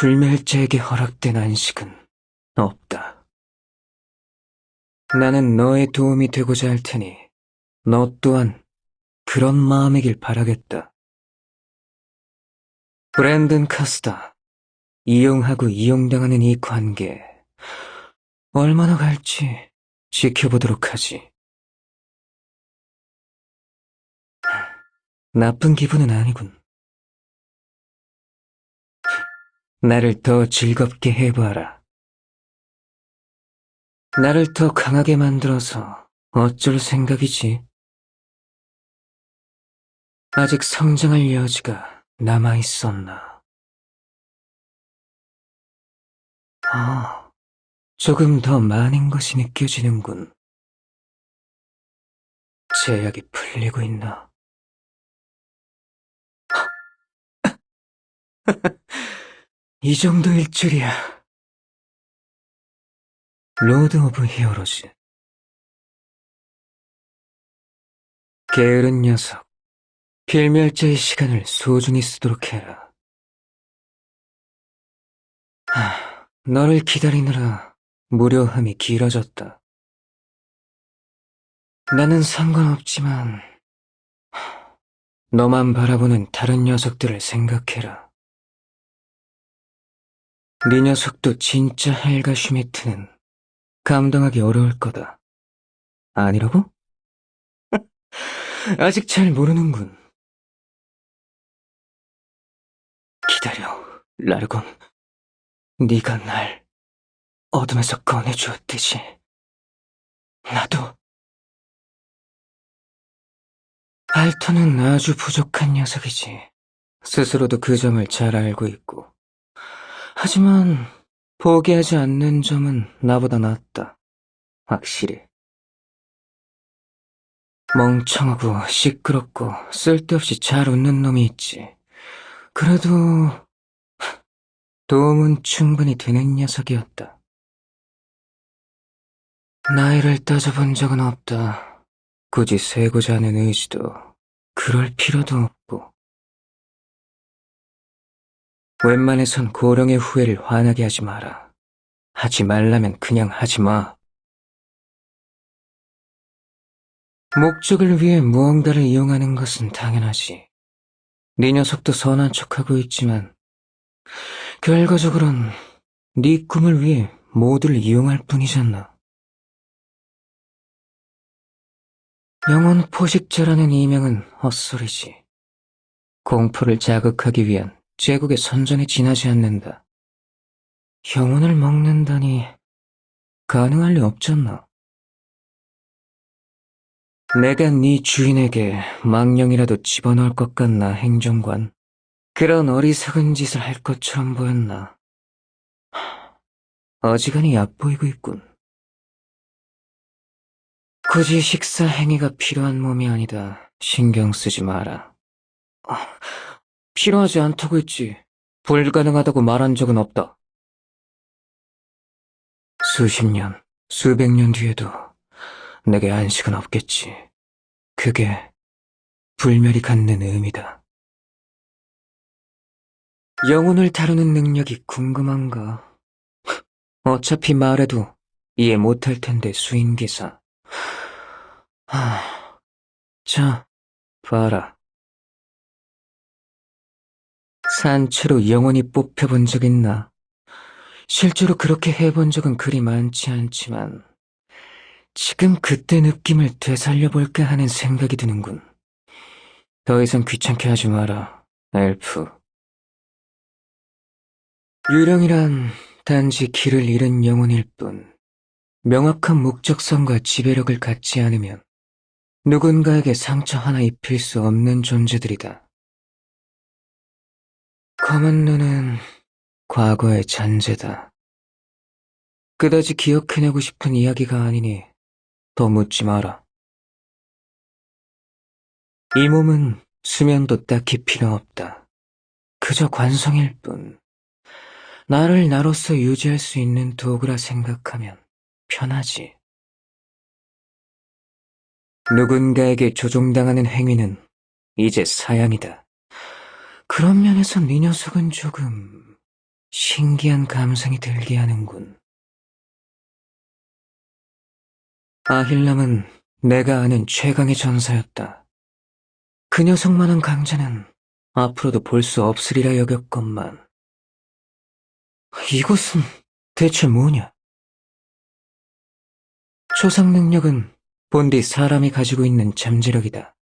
불멸자에게 허락된 안식은 없다. 나는 너의 도움이 되고자 할 테니 너 또한 그런 마음이길 바라겠다. 브랜든 카스다. 이용하고 이용당하는 이 관계 얼마나 갈지 지켜보도록 하지. 나쁜 기분은 아니군. 나를 더 즐겁게 해봐라. 나를 더 강하게 만들어서 어쩔 생각이지. 아직 성장할 여지가 남아있었나. 아, 조금 더 많은 것이 느껴지는군. 제약이 풀리고 있나. 이 정도일 줄이야. 로드 오브 히어로즈. 게으른 녀석. 필멸자의 시간을 소중히 쓰도록 해라. 하, 너를 기다리느라 무료함이 길어졌다. 나는 상관없지만, 하, 너만 바라보는 다른 녀석들을 생각해라. 네 녀석도 진짜 헬가 슈미트는 감당하기 어려울 거다. 아니라고? 아직 잘 모르는군. 기다려, 라르곤. 네가 날 어둠에서 꺼내주었듯이 나도 알토는 아주 부족한 녀석이지. 스스로도 그 점을 잘 알고 있고. 하지만 포기하지 않는 점은 나보다 낫다. 확실히. 멍청하고 시끄럽고 쓸데없이 잘 웃는 놈이 있지. 그래도 도움은 충분히 되는 녀석이었다. 나이를 따져본 적은 없다. 굳이 세고자 하는 의지도 그럴 필요도 없고. 웬만해선 고령의 후회를 화나게 하지 마라. 하지 말라면 그냥 하지 마. 목적을 위해 무언가를 이용하는 것은 당연하지. 네 녀석도 선한 척하고 있지만 결과적으론 네 꿈을 위해 모두를 이용할 뿐이잖아. 영혼 포식자라는 이명은 헛소리지. 공포를 자극하기 위한 제국의 선전에 지나지 않는다. 영혼을 먹는다니 가능할 리 없잖아. 내가 네 주인에게 망령이라도 집어넣을 것 같나 행정관. 그런 어리석은 짓을 할 것처럼 보였나. 하, 어지간히 얕보이고 있군. 굳이 식사 행위가 필요한 몸이 아니다. 신경 쓰지 마라. 아, 필요하지 않다고 했지. 불가능하다고 말한 적은 없다. 수십 년, 수백 년 뒤에도 내게 안식은 없겠지. 그게 불멸이 갖는 의미다. 영혼을 다루는 능력이 궁금한가? 어차피 말해도 이해 못할 텐데 수인기사. 하... 자, 봐라. 산채로 영혼이 뽑혀본 적 있나? 실제로 그렇게 해본 적은 그리 많지 않지만 지금 그때 느낌을 되살려볼까 하는 생각이 드는군. 더 이상 귀찮게 하지 마라, 엘프. 유령이란 단지 길을 잃은 영혼일 뿐, 명확한 목적성과 지배력을 갖지 않으면 누군가에게 상처 하나 입힐 수 없는 존재들이다. 검은 눈은 과거의 잔재다. 그다지 기억해내고 싶은 이야기가 아니니 더 묻지 마라. 이 몸은 수면도 딱히 필요 없다. 그저 관성일 뿐. 나를 나로서 유지할 수 있는 도구라 생각하면 편하지. 누군가에게 조종당하는 행위는 이제 사양이다. 그런 면에서 네 녀석은 조금 신기한 감성이 들게 하는군. 아힐람은 내가 아는 최강의 전사였다. 그 녀석만한 강자는 앞으로도 볼 수 없으리라 여겼건만. 이것은 대체 뭐냐? 초상 능력은 본디 사람이 가지고 있는 잠재력이다.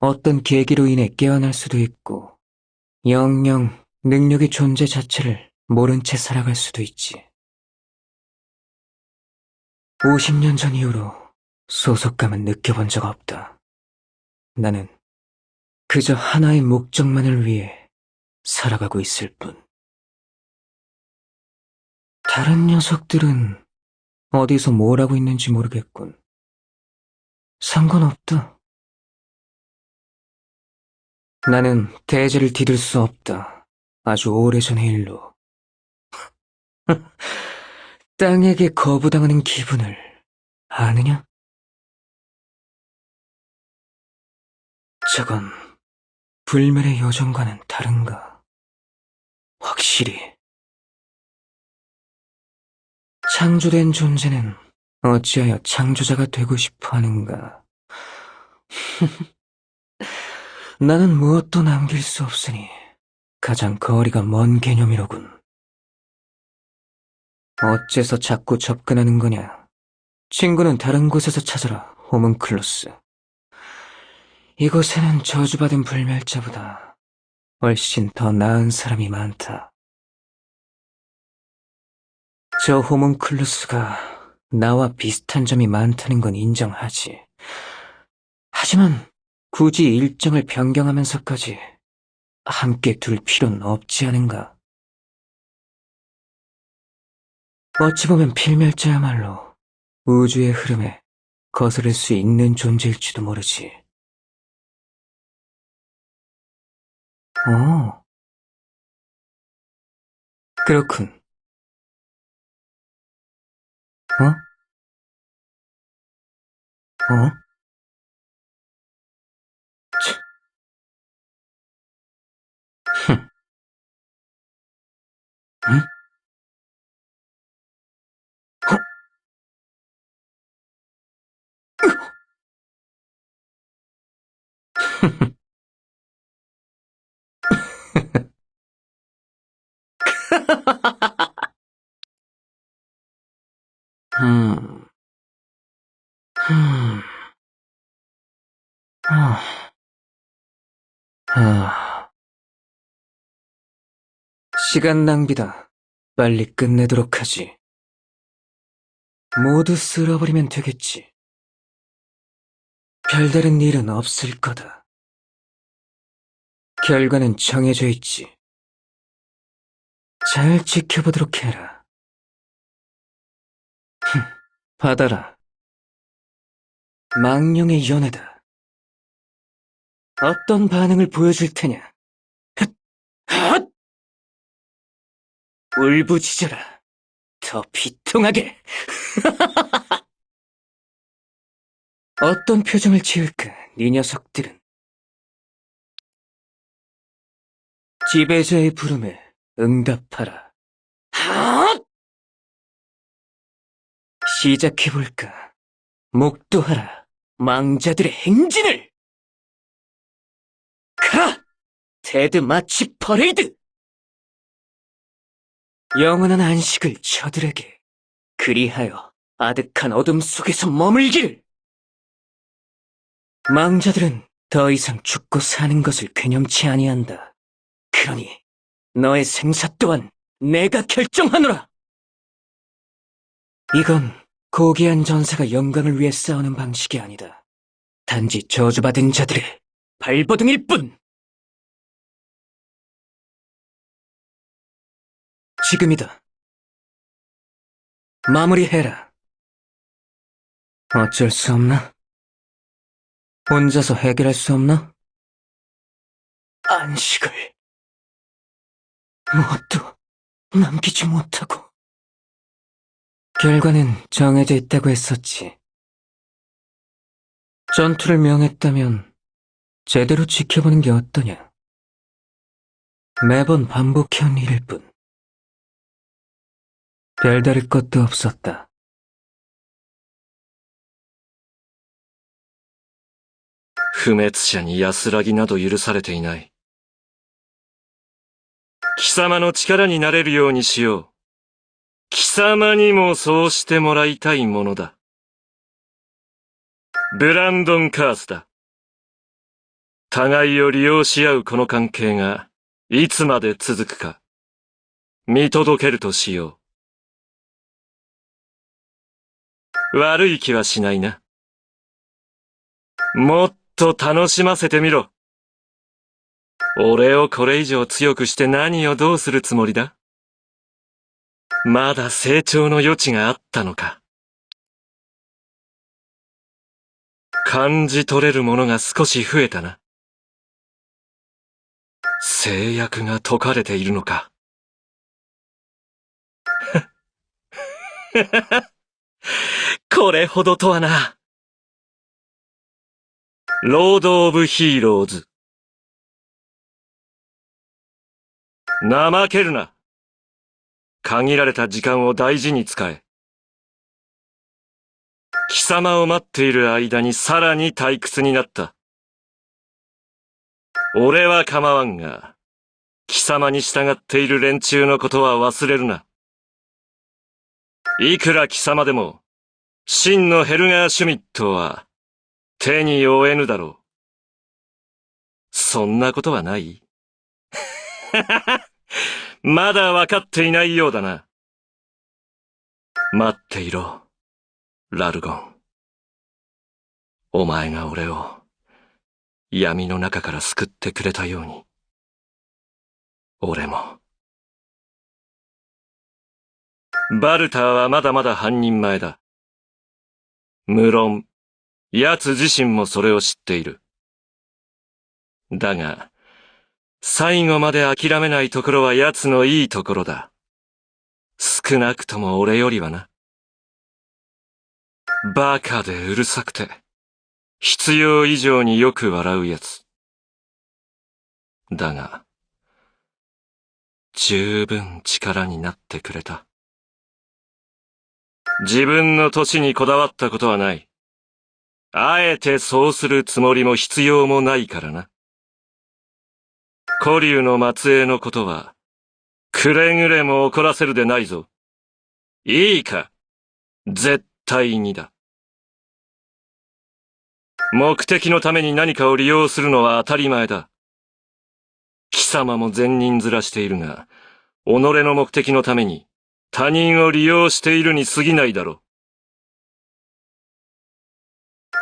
어떤 계기로 인해 깨어날 수도 있고, 영영 능력의 존재 자체를 모른 채 살아갈 수도 있지. 50년 전 이후로 소속감은 느껴본 적 없다. 나는 그저 하나의 목적만을 위해 살아가고 있을 뿐. 다른 녀석들은 어디서 뭘 하고 있는지 모르겠군. 상관없다. 나는 대지를 디딜 수 없다. 아주 오래전의 일로. 땅에게 거부당하는 기분을 아느냐? 저건 불멸의 요정과는 다른가? 확실히. 창조된 존재는 어찌하여 창조자가 되고 싶어 하는가? 나는 무엇도 남길 수 없으니 가장 거리가 먼 개념이로군. 어째서 자꾸 접근하는 거냐? 친구는 다른 곳에서 찾아라, 호문클로스. 이곳에는 저주받은 불멸자보다 훨씬 더 나은 사람이 많다. 저 호문클루스가 나와 비슷한 점이 많다는 건 인정하지. 하지만 굳이 일정을 변경하면서까지 함께 둘 필요는 없지 않은가? 어찌 보면 필멸자야말로 우주의 흐름에 거스를 수 있는 존재일지도 모르지. 어. 그렇군. 어? 어? Hmm. Hmm. Ah. Ah. 시간 낭비다. 빨리 끝내도록 하지. 모두 쓸어버리면 되겠지. 별다른 일은 없을 거다. 결과는 정해져 있지. 잘 지켜보도록 해라. 흠, 받아라. 망령의 연애다. 어떤 반응을 보여줄 테냐? 헛! 헛! 울부짖어라. 더 비통하게. 어떤 표정을 지을까, 네 녀석들은. 지배자의 부름에 응답하라. 헛! 시작해볼까. 목도하라. 망자들의 행진을! 가라! 테드 마치 퍼레이드! 영원한 안식을 저들에게 그리하여 아득한 어둠 속에서 머물기를 망자들은 더 이상 죽고 사는 것을 괴념치 아니한다. 그러니 너의 생사 또한 내가 결정하노라. 이건 고귀한 전사가 영광을 위해 싸우는 방식이 아니다. 단지 저주받은 자들의 발버둥일 뿐. 지금이다. 마무리해라. 어쩔 수 없나? 혼자서 해결할 수 없나? 안식을 무엇도 남기지 못하고 결과는 정해져 있다고 했었지. 전투를 명했다면 제대로 지켜보는 게 어떠냐? 매번 반복해온 일일 뿐. 별다를 것도 없었다. 不滅者に安らぎなど許されていない。貴様の力になれるようにしよう。貴様にもそうしてもらいたいものだ。ブランドン・カースだ。互いを利用し合うこの関係が、いつまで続くか、見届けるとしよう。 悪い気はしないな。もっと楽しませてみろ。俺をこれ以上強くして何をどうするつもりだ？まだ成長の余地があったのか。感じ取れるものが少し増えたな。制約が解かれているのか。これほどとはな。ロード・オブ・ヒーローズ。怠けるな。限られた時間を大事に使え。貴様を待っている間にさらに退屈になった。俺は構わんが、貴様に従っている連中のことは忘れるな。いくら貴様でも、真のヘルガー・シュミットは、手に負えぬだろう。そんなことはない？まだ分かっていないようだな。待っていろ、ラルゴン。お前が俺を闇の中から救ってくれたように。俺も。バルターはまだまだ半人前だ。無論、奴自身もそれを知っている。だが、最後まで諦めないところは奴のいいところだ。少なくとも俺よりはな。バカでうるさくて、必要以上によく笑う奴。だが、十分力になってくれた。自分の歳にこだわったことはない。あえてそうするつもりも必要もないからな。古流の末裔のことは、くれぐれも怒らせるでないぞ。いいか？絶対にだ。目的のために何かを利用するのは当たり前だ。貴様も善人面しているが、己の目的のために他人を利用しているに過ぎないだろ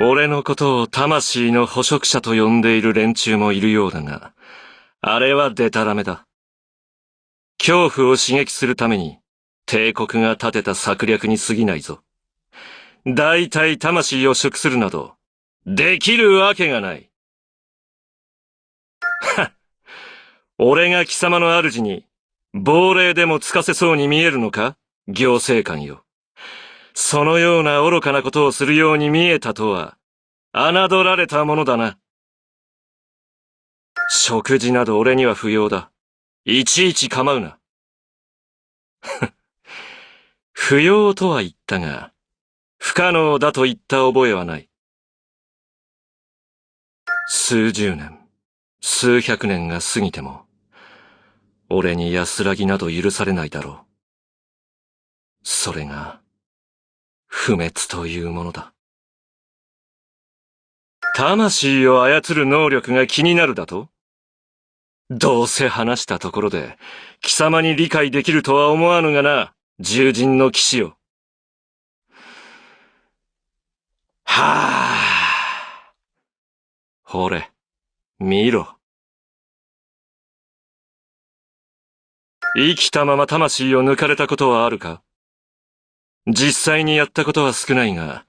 う。俺のことを魂の捕食者と呼んでいる連中もいるようだが、あれはデタラメだ。恐怖を刺激するために、帝国が立てた策略に過ぎないぞ。大体魂を食するなど、できるわけがない。はっ。俺が貴様の主に、亡霊でもつかせそうに見えるのか？行政官よ。そのような愚かなことをするように見えたとは、侮られたものだな。食事など俺には不要だ。いちいち構うな。不要とは言ったが、不可能だと言った覚えはない。数十年、数百年が過ぎても、俺に安らぎなど許されないだろう。それが、不滅というものだ。魂を操る能力が気になるだと？どうせ話したところで、貴様に理解できるとは思わぬがな、獣人の騎士よ。はあ。ほれ、見ろ。生きたまま魂を抜かれたことはあるか？実際にやったことは少ないが、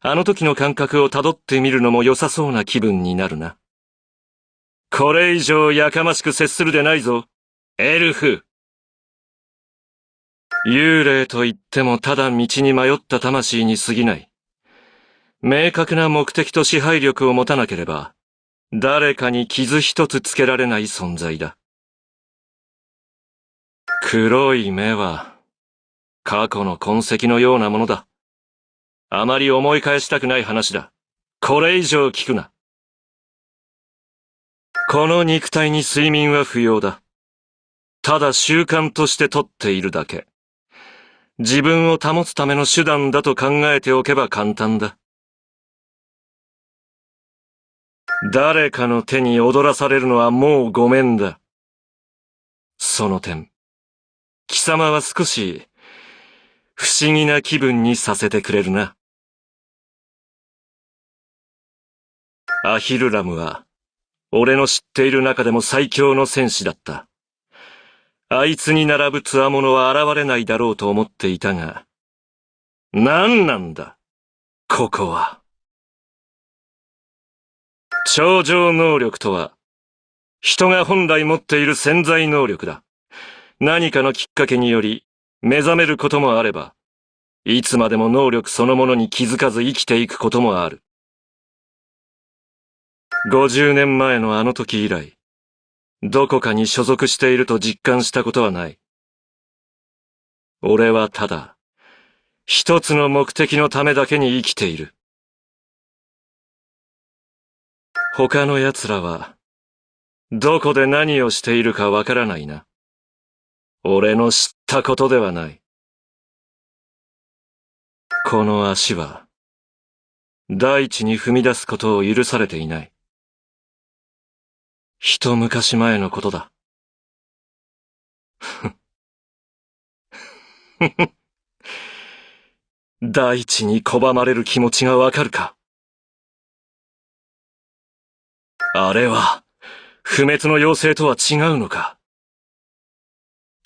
あの時の感覚を辿ってみるのも良さそうな気分になるな。これ以上やかましく接するでないぞ、エルフ。幽霊と言ってもただ道に迷った魂に過ぎない。明確な目的と支配力を持たなければ、誰かに傷一つつけられない存在だ。黒い目は、過去の痕跡のようなものだ。あまり思い返したくない話だ。これ以上聞くな。この肉体に睡眠は不要だ。ただ習慣として取っているだけ。自分を保つための手段だと考えておけば簡単だ。誰かの手に踊らされるのはもうごめんだ。その点、貴様は少し、不思議な気分にさせてくれるな。アヒルラムは、俺の知っている中でも最強の戦士だった。あいつに並ぶ強者は現れないだろうと思っていたが、何なんだ、ここは。超常能力とは、人が本来持っている潜在能力だ。何かのきっかけにより、目覚めることもあれば、いつまでも能力そのものに気づかず生きていくこともある。50年前のあの時以来、どこかに所属していると実感したことはない。俺はただ、一つの目的のためだけに生きている。他の奴らは、どこで何をしているかわからないな。俺の知ったことではない。この足は、大地に踏み出すことを許されていない。一昔前のことだ。大地に拒まれる気持ちがわかるかあれは、不滅の妖精とは違うのか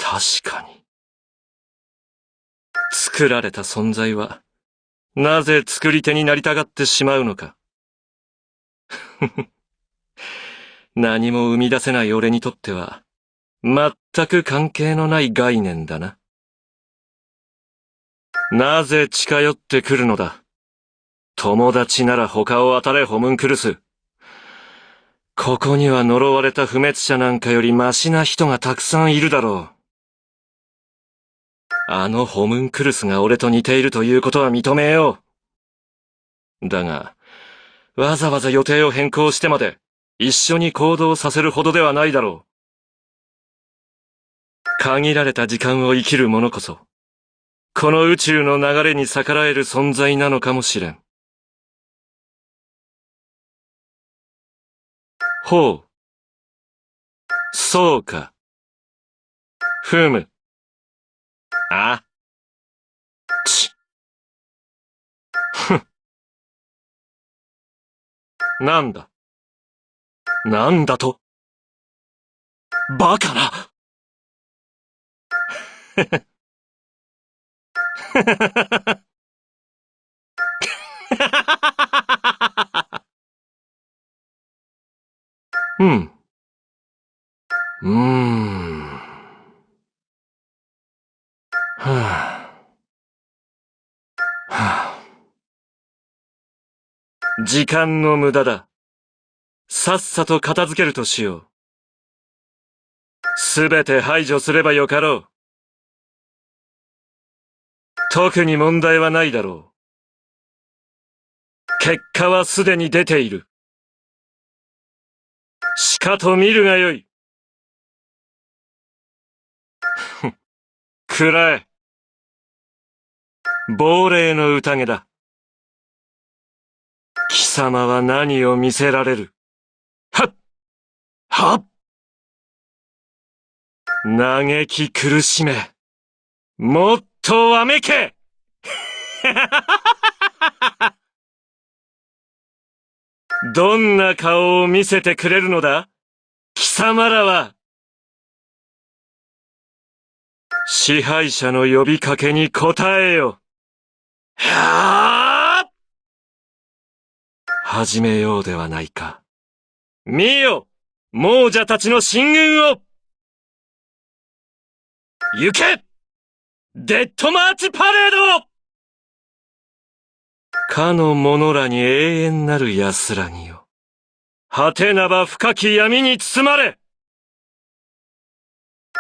確かに。作られた存在は、なぜ作り手になりたがってしまうのか。何も生み出せない俺にとっては、全く関係のない概念だな。なぜ近寄ってくるのだ友達なら他を当たれホムンクルス。ここには呪われた不滅者なんかよりマシな人がたくさんいるだろう。あのホムンクルスが俺と似ているということは認めよう。だが、わざわざ予定を変更してまで、一緒に行動させるほどではないだろう。限られた時間を生きる者こそ、この宇宙の流れに逆らえる存在なのかもしれん。ほう。そうか。ふむ。あ。ち。ふん。なんだ？なんだと？バカな。うん。うーん。はあ。はあ。時間の無駄だ。さっさと片付けるとしよう。すべて排除すればよかろう。特に問題はないだろう。結果はすでに出ている。しかと見るがよい。ふん、くらえ。亡霊の宴だ。貴様は何を見せられる？はっはっ嘆き苦しめ。もっとわめけ どんな顔を見せてくれるのだ？貴様らは。支配者の呼びかけに応えよ。はあ始めようではないか。見よ亡者たちの進軍を行けデッドマーチパレードかの者らに永遠なる安らぎよ。果てなば深き闇に包まれ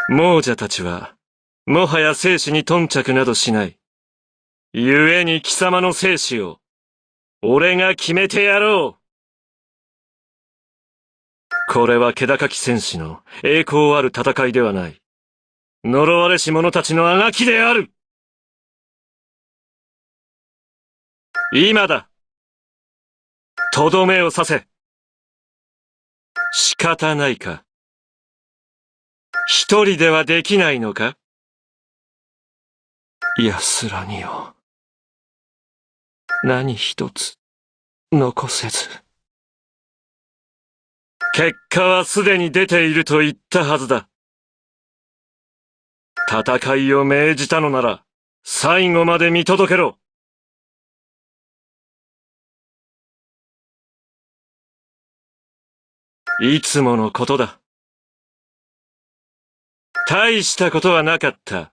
亡者たちは、もはや生死に頓着などしない。故に貴様の生死を、俺が決めてやろう。これは気高き戦士の栄光ある戦いではない。呪われし者たちのあがきである。今だ。とどめをさせ。仕方ないか。一人ではできないのか？安らぎを何一つ残せず結果はすでに出ていると言ったはずだ戦いを命じたのなら最後まで見届けろいつものことだ。大したことはなかった。